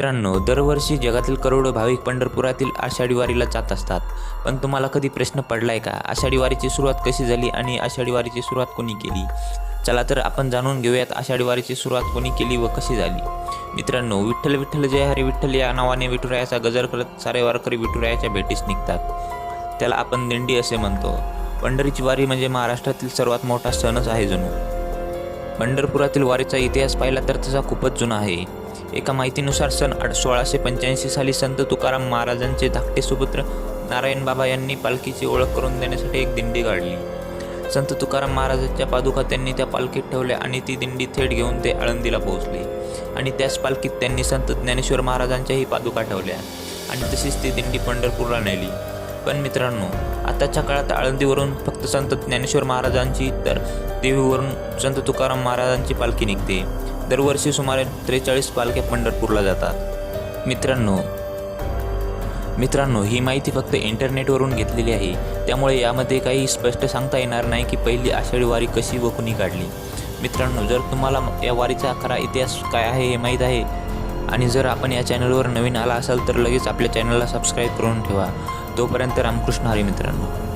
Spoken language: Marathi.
मित्रांनो दरवर्षी जगातील करोडो भाविक पंढरपुरातील आषाढी वारीला जात असतात. पण तुम्हाला कधी प्रश्न पडलाय का? आषाढी वारीची सुरुवात कशी झाली आणि आषाढी वारीची सुरुवात कोणी केली? चला तर आपण जाणून घेऊयात आषाढी वारीची सुरुवात कोणी केली व कशी झाली. मित्रांनो विठ्ठल विठ्ठल जय हरी विठ्ठल या नावाने विठुरायाचा गजर करत सारे वारकरी विठुरायाच्या भेटीस निघतात. त्याला आपण दिंडी असे म्हणतो. पंढरीची वारी म्हणजे महाराष्ट्रातील सर्वात मोठा सणच आहे जणू पंढरपुरातील वारीचा इतिहास पाहिला तर तसा खूपच जुना आहे. एका माहितीनुसार सन आठ सोळाशे पंच्याऐंशी साली संत तुकाराम महाराजांचे धाकटे सुपुत्र नारायण बाबा यांनी पालखीची ओळख करून देण्यासाठी एक दिंडी काढली संत तुकाराम महाराजांच्या पादुका त्यांनी त्या पालखीत ठेवल्या आणि ती दिंडी थेट घेऊन ते आळंदीला पोहोचले. आणि त्याच पालखीत त्यांनी संत ज्ञानेश्वर महाराजांच्याही पादुका ठेवल्या आणि तशीच ती दिंडी पंढरपूरला नेली. पण मित्रांनो आताच्या काळात आळंदीवरून फक्त संत ज्ञानेश्वर महाराजांची तर देवीवरून संत तुकाराम महाराजांची पालखी निघते. दरवर्षी सुमारे त्रेचाळीस पालख्या पंढरपूरला जातात. मित्रांनो मित्रांनो ही माहिती फक्त इंटरनेटवरून घेतलेली आहे. त्यामुळे यामध्ये काही स्पष्ट सांगता येणार नाही की पहिली आषाढी वारी कशी व कुणी काढली. मित्रांनो जर तुम्हाला या वारीचा खरा इतिहास काय आहे हे माहीत आहे आणि जर आपण या चॅनलवर नवीन आला असाल तर लगेच आपल्या चॅनलला सबस्क्राईब करून ठेवा. तोपर्यंत रामकृष्ण हरी मित्रांनो.